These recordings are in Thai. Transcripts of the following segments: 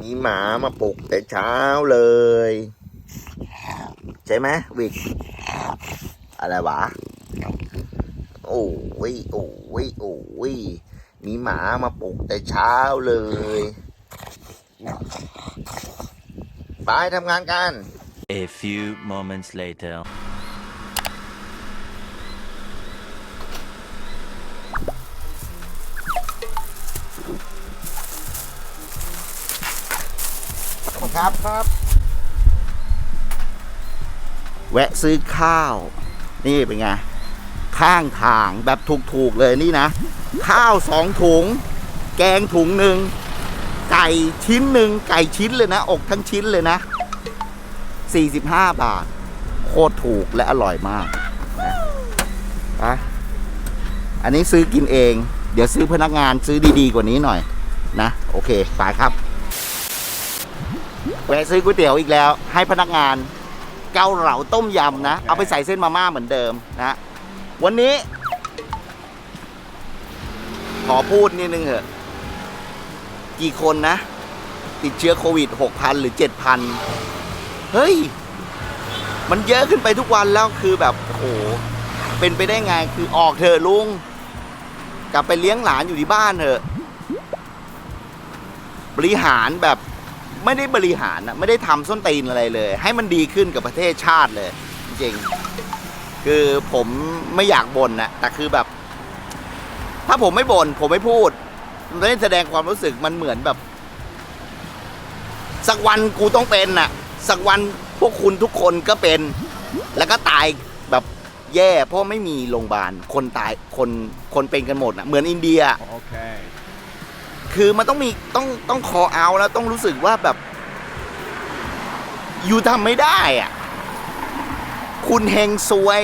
มีหมามาปลุกแต่เช้าเลย ใช่ไหมวิกอะไรวะ โอ้ยโอ้ยโอ้ยมีหมามาปลุกแต่เช้าเลย ไปทำงานกัน A few moments later. ครับครับ แวะซื้อข้าว นี่เป็นไง ข้างทางแบบถูกๆเลยนี่นะ ข้าวสองถุง แกงถุงหนึ่ง ไก่ชิ้นหนึ่ง ไก่ชิ้นเลยนะ อกทั้งชิ้นเลยนะ 45 บาท โคตรถูกและอร่อยมากนะไปอันนี้ซื้อกินเอง เดี๋ยวซื้อพนักงานซื้อดีๆกว่านี้หน่อยนะ โอเคไปครับ แวะซื้อก๋วยเตี๋ยวอีกแล้ว ให้พนักงานเกาเหลาต้มยำนะ เอาไปใส่เส้นมาม่าเหมือนเดิมนะวันนี้ ขอพูดนิดนึงเถอะ กี่คนนะ ติดเชื้อโควิด 6,000 หรือ 7,000 เฮ้ย มันเยอะขึ้นไปทุกวันแล้วคือแบบโอ้โหเป็นไปได้ไงคือออกเถอะลุง กลับไปเลี้ยงหลานอยู่ที่บ้านเถอะ บริหารแบบ ไม่ได้บริหารนะไม่ได้ทำส้นตีนอะไรเลย ให้มันดีขึ้นกับประเทศชาติเลย จริงๆคือผมไม่อยากบ่นนะแต่คือแบบ ถ้าผมไม่บ่นผมไม่พูดมันไม่แสดงความรู้สึกมันเหมือนแบบ สักวันกูต้องเป็นน่ะ สักวันพวกคุณทุกคนก็เป็น แล้วก็ตายแบบแย่ เพราะไม่มีโรงพยาบาลคนตายคนคนเป็นกันหมดนะเหมือนอินเดีย Okay. คือมันต้องมีต้องต้องคอเอาแล้วต้องรู้สึกว่าแบบ อยู่ทำไม่ได้อะคุณเฮงซวย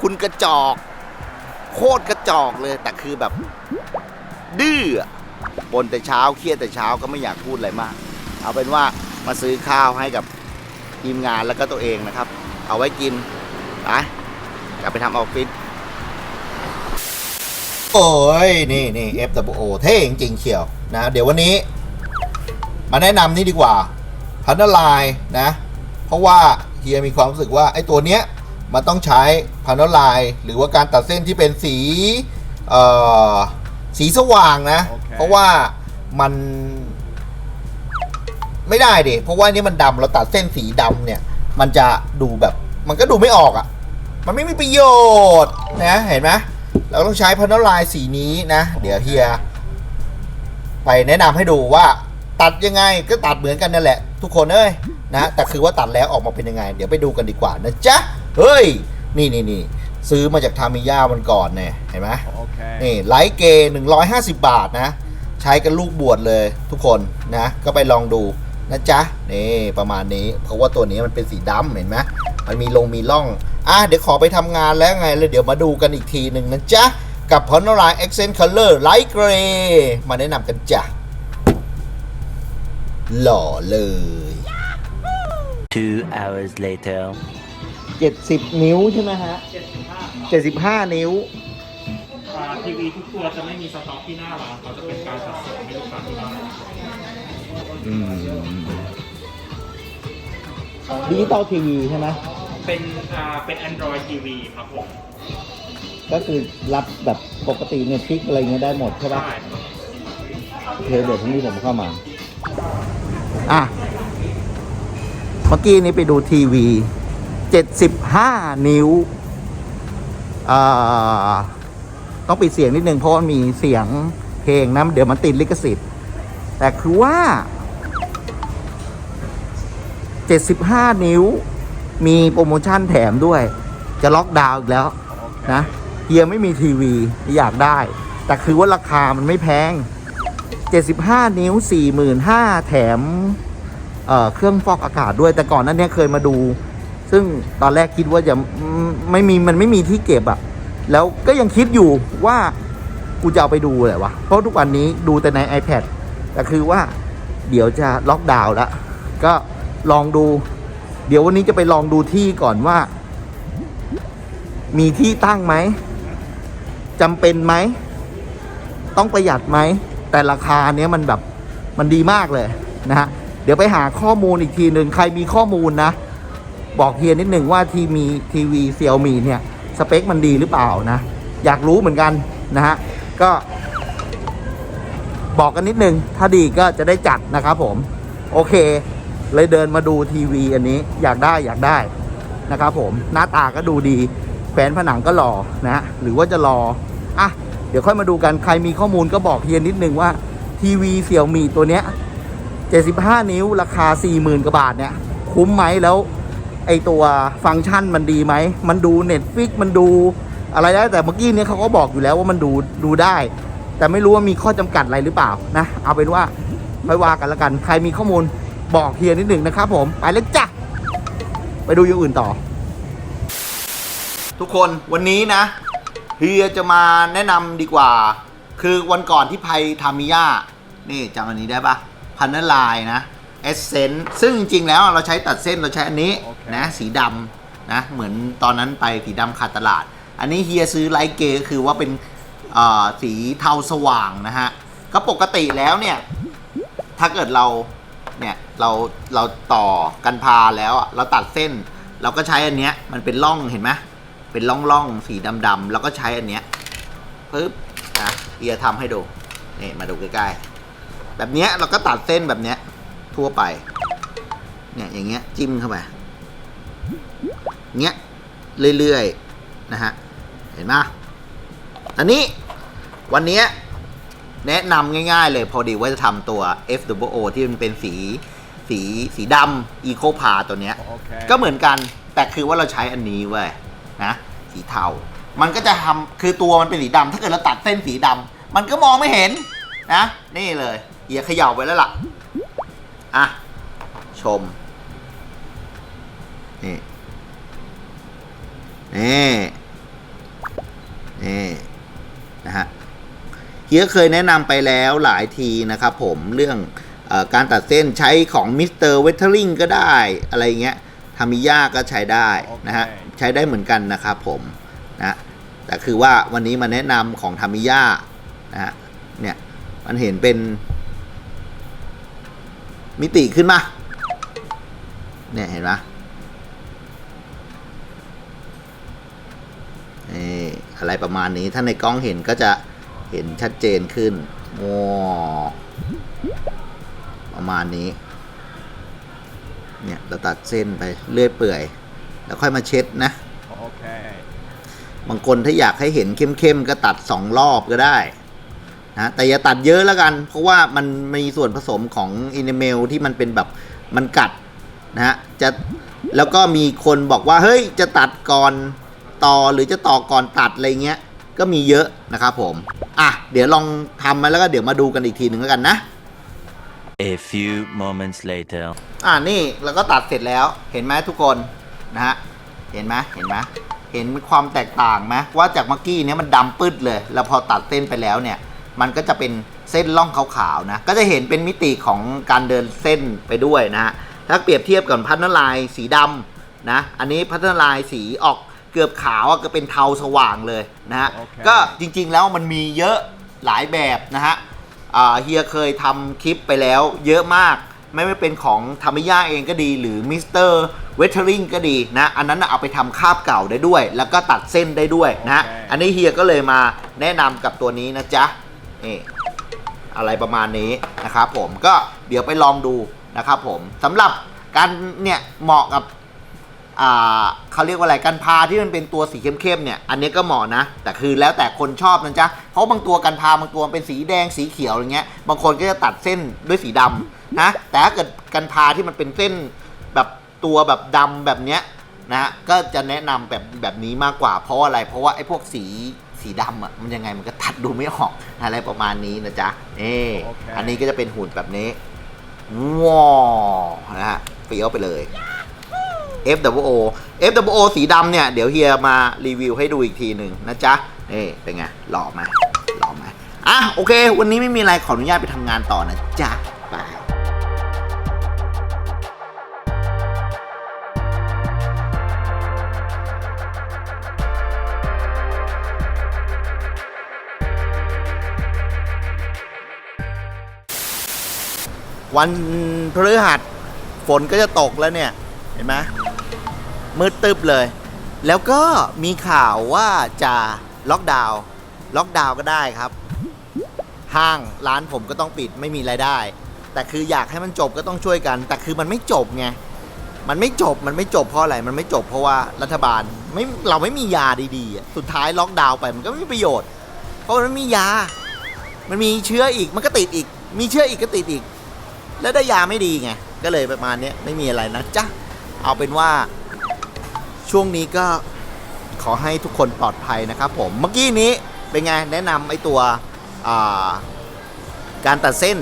คุณกระจอก โคตรกระจอกเลย แต่คือแบบ ดื้อบนแต่เช้าเครียดแต่เช้าก็ไม่อยากพูดอะไรมาก เอาเป็นว่ามาซื้อข้าวให้กับทีมงานแล้วก็ตัวเองนะครับ เอาไว้กินไปกลับไปทำออฟฟิศ โอ้ยนี่นี่ FWO เท่จริงๆเชียวนะ เดี๋ยววันนี้ มาแนะนำนี่ดีกว่าพันลายนะ เพราะว่าเฮียมีความรู้สึกว่าไอ้ตัวเนี้ยมันต้องใช้พันลาย หรือว่าการตัดเส้นที่เป็นสีเอ่อสีสว่างนะโอเคเพราะว่ามันไม่ได้ดิเพราะว่านี่มันดำเราตัดเส้นสีดำเนี่ย มันจะดูแบบ มันก็ดูไม่ออกอะ่ะ มันไม่มีประโยชน์นะเห็นไหม เราต้องใช้พันลายสีนี้นะ เดี๋ยวเฮียไปแนะนำให้ดูว่าตัดยังไงก็ตัดเหมือนกันนั่นแหละ ทุกคนเอ้ยนะแต่คือว่าตัดแล้วออกมาเป็นยังไง เดี๋ยวไปดูกันดีกว่านะจ๊ะเฮ้ย นี่นี่นี่ซื้อมาจากทามิยามันก่อนเนี่ยเห็นไหม Okay. นี่ไลท์เกย์150บาทนะ ใช้กันลูกบวชเลยทุกคนนะ ก็ไปลองดูนะจ๊ะนี่ประมาณนี้ เพราะว่าตัวนี้มันเป็นสีดำเห็นไหมมันมีลงมีล่อง อะเดี๋ยวขอไปทำงานแล้วไงเลยเดี๋ยวมาดูกันอีกทีหนึ่งนะจ๊ะ กับ p o n o r a Accent Color Light Gray มาแนะนำกันจ้ะ หล่อเลย Two hours later. 70 นิ้วใช่ไหมฮะ 75นิ้วอ่าทีวีทุกตัวจะไม่มีสต็อกที่หน้าร้านเขาจะเป็นการจัดส่งให้ลูกค้าที่บ้านอืมดิจิตอลทีวีใช่ไหม เป็นอ่าเป็น Android TV ครับผมก็คือรับแบบปกติเนี่ยพลิกอะไรเงี้ยได้หมดใช่ปะใช่โอเคเดี๋ยวพรุ่งนี้ผมเข้ามา อะ เมื่อกี้นี้ไปดูทีวี 75 นิ้วอ่าต้องปิดเสียงนิดนึง เพราะว่ามีเสียงเพลงนะ เดี๋ยวมันติดลิขสิทธิ์ แต่คือว่า 75 นิ้ว มีโปรโมชั่นแถมด้วย จะล็อกดาวน์อีกแล้วนะเฮียไม่มีทีวีอยากได้ แต่คือว่าราคามันไม่แพง 75 นิ้ว 45,000 แถมเเครื่องฟอกอากาศด้วยแต่ก่อนนั้นเนี่ยเคยมาดู ซึ่งตอนแรกคิดว่าจะไม่มีมันไม่มีที่เก็บอะแล้วก็ยังคิดอยู่ว่ากูจะเอาไปดูแหละวะเพราะทุกวันนี้ดูแต่ใน iPad แต่คือว่าเดี๋ยวจะล็อกดาวน์แล้วก็ลองดู เดี๋ยววันนี้จะไปลองดูที่ก่อนว่า มีที่ตั้งไหมจำเป็นไหม ต้องประหยัดไหม แต่ราคาเนี้ยมันแบบมันดีมากเลยนะฮะเดี๋ยวไปหาข้อมูลอีกทีหนึ่งใครมีข้อมูลนะ บอกเฮียนิดหนึ่งว่าทีมีทีวีเซียวมีเนี่ย สเปคมันดีหรือเปล่านะ อยากรู้เหมือนกันนะฮะก็บอกกันนิดนึง ถ้าดีก็จะได้จัดนะครับผม โอเค เลยเดินมาดูทีวีอันนี้อยากได้อยากได้นะครับผมหน้าตาก็ดูดีแขวนผนังก็หล่อนะฮะหรือว่าจะรออะเดี๋ยวค่อยมาดูกันใครมีข้อมูลก็บอกเฮียนิดนึงว่าทีวีเสี่ยวมีตัวเนี้ย75 นิ้วราคา 40,000กว่าบาทเนี่ยคุ้มไหมแล้วไอตัวฟังก์ชันมันดีไหม มันดูเน็ตฟิกมันดูอะไรได้แต่เมื่อกี้เนี้เขาก็บอกอยู่แล้วว่ามันดูดูได้ แต่ไม่รู้ว่ามีข้อจำกัดอะไรหรือเปล่านะ เอาเป็นว่าค่ว่ากันละกัน ใครมีข้อมูล บอกเฮียนิดหนึ่งนะครับผมไปเลยจ้ะไปดูอย่างอื่นต่อ ทุกคนวันนี้นะเฮียจะมาแนะนำดีกว่า คือวันก่อนที่ไพทามิยานี่จำอันนี้ได้ปะพันนลายนะเอเซนซึ่งจริงๆแล้วเราใช้ตัดเส้นเราใช้อันนี้โอเคนะสีดำนะเหมือนตอนนั้นไปสีดำขาดตลาด อันนี้เฮียซื้อไลท์เกย์คือว่าเป็นเอ่อสีเทาสว่างนะฮะ ก็ปกติแล้วเนี่ย ถ้าเกิดเรา เนี่ยเราเราต่อกันพาแล้วอะเราตัดเส้น เราก็ใช้อันเนี้ยมันเป็นร่องเห็นไหมเป็นร่องร่องสีดำๆแล้วก็ใช้อันเนี้ยปึ๊บนะเอียทำให้ดูนี่มาดูใกล้ๆแบบเนี้ยเราก็ตัดเส้นแบบเนี้ยทั่วไปเนี่ยอย่างเงี้ยจิ้มเข้าไปเงี้ยเรื่อยๆนะฮะเห็นไหมอันนี้วันเนี้ย แนะนำง่ายๆเลยพอดีว่าจะทำตัว FWO ที่มันเป็นสีสีสีดำ Eco p a ตัวเนี้ย Okay. ก็เหมือนกันแต่คือว่าเราใช้อันนี้เว้ยนะ สีเทา มันก็จะทำคือตัวมันเป็นสีดำถ้าเกิดเราตัดเส้นสีดำมันก็มองไม่เห็นนะ นี่เลยเอียเขย่าไปแล้วล่ะ อะ ชม นี่ นี่ นี่ นะฮะ เฮียเคยแนะนำไปแล้วหลายทีนะครับผมเรื่องเออการตัดเส้นใช้ของมิสเตอร์เวทเทอริงก็ได้อะไรเงี้ยทามิยาก็ใช้ได้นะฮะโอเคใช้ได้เหมือนกันนะครับผมนะแต่คือว่าวันนี้มาแนะนำของทามิยานะฮะเนี่ยมันเห็นเป็นมิติขึ้นมาเนี่ยเห็นไหมนี่อะไรประมาณนี้ถ้าในกล้องเห็นก็จะ เห็นชัดเจนขึ้นว้าวประมาณนี้ เนี่ยเราตัดเส้นไปเรื่อยเปื่อย แล้วค่อยมาเช็ดนะ Okay. บางคนถ้าอยากให้เห็นเข้มๆ ก็ตัดสองรอบก็ได้นะแต่อย่าตัดเยอะแล้วกัน เพราะว่ามันมีส่วนผสมของอินเมลที่มันเป็นแบบมันกัดนะฮะจะแล้วก็มีคนบอกว่า เฮ้ย จะตัดก่อนต่อหรือจะต่อก่อนตัดอะไรเงี้ย ก็มีเยอะนะครับผม อะ เดี๋ยวลองทำมาแล้วก็เดี๋ยวมาดูกันอีกทีหนึ่งแล้วกันนะ A few moments later. อ่านี่เราก็ตัดเสร็จแล้ว เห็นไหมทุกคนนะฮะ เห็นไหมเห็นไหมเห็นความแตกต่างไหมว่าจากเมื่อกี้เนี้ยมันดำปื้ดเลย แล้วพอตัดเส้นไปแล้วเนี่ย มันก็จะเป็นเส้นล่องขาวๆนะ ก็จะเห็นเป็นมิติของการเดินเส้นไปด้วยนะฮะ ถ้าเปรียบเทียบกับพัฒนลายสีดำนะ อันนี้พัฒนลายสีออก เกือบขาวอะก็เป็นเทาสว่างเลยนะฮะโอเคก็จริงๆแล้วมันมีเยอะหลายแบบนะฮะอ่าเฮียเคยทำคลิปไปแล้วเยอะมาก ไม่ว่าเป็นของธรรมย่าเองก็ดีหรือมิสเตอร์เวทเทอริงก็ดีนะ อันนั้นน่ะเอาไปทำคาบเก่าได้ด้วย แล้วก็ตัดเส้นได้ด้วยนะโอเคอันนี้เฮียก็เลยมาแนะนำกับตัวนี้นะจ๊ะนี่ อะไรประมาณนี้นะครับผมก็เดี๋ยวไปลองดูนะครับผมสำหรับการเนี่ยเหมาะกับอ่า เขาเรียกว่าอะไรกันพาที่มันเป็นตัวสีเข้มๆเนี่ยอันนี้ก็เหมาะนะ แต่คือแล้วแต่คนชอบนะจ๊ะเพราะบางตัวกันพาบางตัวมันเป็นสีแดงสีเขียวอะไรเงี้ยบางคนก็จะตัดเส้นด้วยสีดำนะแต่ถ้าเกิดกันพาที่มันเป็นเส้นแบบตัวแบบดำแบบเนี้ยนะก็จะแนะนำแบบแบบนี้มากกว่า เพราะอะไร เพราะว่าไอ้พวกสีสีดำอะมันยังไงมันก็ตัดดูไม่ออกอะไรประมาณนี้นะจ๊ะนี่โอเคอันนี้ก็จะเป็นหุ่นแบบนี้ว้าวนะฮะเฟี้ยวไปเลย FWO FWO สีดำเนี่ย เดี๋ยวเฮียมารีวิวให้ดูอีกทีหนึ่งนะจ๊ะ นี่ เป็นไง หล่อไหมหล่อไหมอะ โอเค วันนี้ไม่มีอะไร ขออนุญาตไปทำงานต่อนะจ๊ะบายวันพฤหัสฝนก็จะตกแล้วเนี่ย เห็นไหม มืดตึบเลย แล้วก็มีข่าวว่าจะล็อกดาวน์ล็อกดาวน์ก็ได้ครับ ห้างร้านผมก็ต้องปิดไม่มีรายได้ แต่คืออยากให้มันจบก็ต้องช่วยกัน แต่คือมันไม่จบไงมันไม่จบมันไม่จบเพราะอะไรมันไม่จบเพราะว่ารัฐบาลไม่เราไม่มียาดีๆ สุดท้ายล็อกดาวน์ไปมันก็ไม่มีประโยชน์ เพราะมันไม่มียา มันมีเชื้ออีกมันก็ติดอีก มีเชื้ออีกก็ติดอีก แล้วได้ยาไม่ดีไงก็เลยประมาณนี้ไม่มีอะไรนะจ๊ะเอาเป็นว่า ช่วงนี้ก็ขอให้ทุกคนปลอดภัยนะครับผม เมื่อกี้นี้เป็นไง แนะนำไอ้ตัวาการตัดเส้น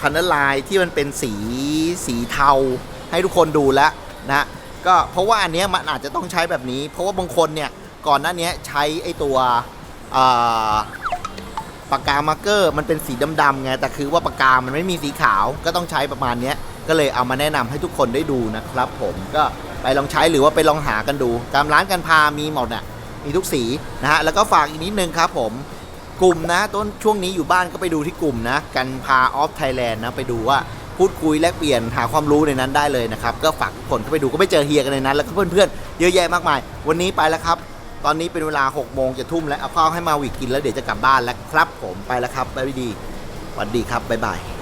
พันธุ์ลายที่มันเป็นสีสีเทา ให้ทุกคนดูแล้วนะก็เพราะว่าอันเนี้ยมันอาจจะต้องใช้แบบนี้ เพราะว่าบางคนเนี่ยก่อนหน้านี้ใช้ไอ้ตัวปากกามาร์กเกอร์มันเป็นสีดำๆไงแต่คือว่าปากกามันไม่มีสีขาวก็ต้องใช้ประมาณนี้ก็เลยเอามาแนะนำให้ทุกคนได้ดูนะครับผมก็ ไปลองใช้หรือว่าไปลองหากันดู ตามร้านกันพามีหมดน่ะมีทุกสีนะฮะแล้วก็ฝากอีกนิดนึงครับผมกลุ่มนะต้นช่วงนี้อยู่บ้านก็ไปดูที่กลุ่มนะกันพาออฟไทยแลนด์นะไปดูว่าพูดคุยแลกเปลี่ยนหาความรู้ในนั้นได้เลยนะครับ ก็ฝากทุกคนเข้าไปดูก็ไปเจอเฮียกันในนั้น แล้วก็เพื่อนๆเยอะแยะมากมาย วันนี้ไปแล้วครับ ตอนนี้เป็นเวลา6โมงจะทุ่มแล้วเอาข้าวให้มาวิกกินแล้วเดี๋ยวจะกลับบ้านแล้วครับ ผมไปแล้วครับไปดีสวัสดีครับบ๊ายบาย